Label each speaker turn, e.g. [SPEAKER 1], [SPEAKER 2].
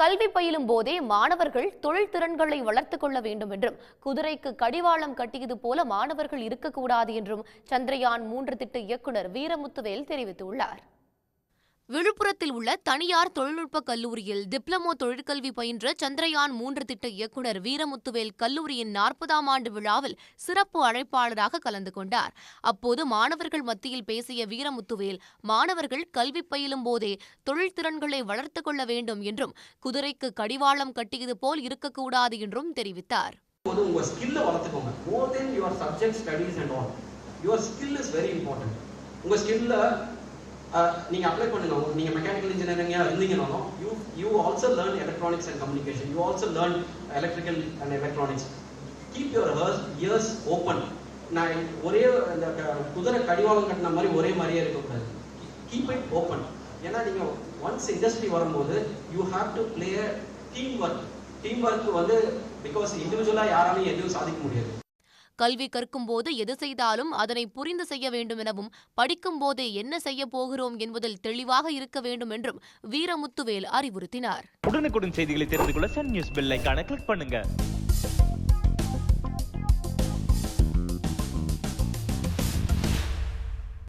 [SPEAKER 1] கல்வி பயிலும் போதே மாணவர்கள் தொழில் திறன்களை வளர்த்துக் கொள்ள வேண்டும் என்றும் குதிரைக்கு கடிவாளம் கட்டியது போல மாணவர்கள் இருக்கக்கூடாது என்றும் சந்திரயான் மூன்று திட்ட இயக்குனர் வீரமுத்துவேல் தெரிவித்துள்ளார். விழுப்புரத்தில் உள்ள தனியார் தொழில்நுட்ப கல்லூரியில் டிப்ளமோ தொழிற்கல்வி பயின்ற சந்திரயான் மூன்று திட்ட இயக்குனர் வீரமுத்துவேல் கல்லூரியின் நாற்பதாம் ஆண்டு விழாவில் சிறப்பு அழைப்பாளராக கலந்து கொண்டார். அப்போது மாணவர்கள் மத்தியில் பேசிய வீரமுத்துவேல் மாணவர்கள் கல்வி பயிலும் போதே தொழில் திறன்களை வளர்த்துக் கொள்ள வேண்டும் என்றும் குதிரைக்கு கடிவாளம் கட்டியது போல் இருக்கக்கூடாது என்றும் தெரிவித்தார்.
[SPEAKER 2] உங்க ஸ்கில்ல நீங்க அப்ளை பண்ணுங்க. நீங்க மெக்கானிக்கல் இன்ஜினியரிங்கா இருந்தீங்கனாலும் you you also learn electronics and communication you also learn electrical and electronics keep your hers ears open நான் ஒரே அந்த குதிரை கடிவாளம் கட்டின மாதிரி ஒரே மாதிரியே இருக்கக்கூடாது. கீப் இட் ஓப்பன் ஏன்னா நீங்க ஒன்ஸ் இண்டஸ்ட்ரி வரும்போது you have to play team work team work வந்து பிகாஸ் இண்டிவிஜுவலா யாராலையும் எதுவும் சாதிக்க முடியாது.
[SPEAKER 1] கல்வி கற்கும் போது எது செய்தாலும் அதனை புரிந்து செய்ய வேண்டும் எனவும் படிக்கும்போதே என்ன செய்ய போகிறோம் என்பதில் தெளிவாக இருக்க வேண்டும் என்றும் வீரமுத்துவேல் அறிவுறுத்தினார்.
[SPEAKER 3] உடனுக்குடன் செய்திகளை தெரிந்து கொள்ள சன் நியூஸ் பெல் கிளிக் பண்ணுங்க.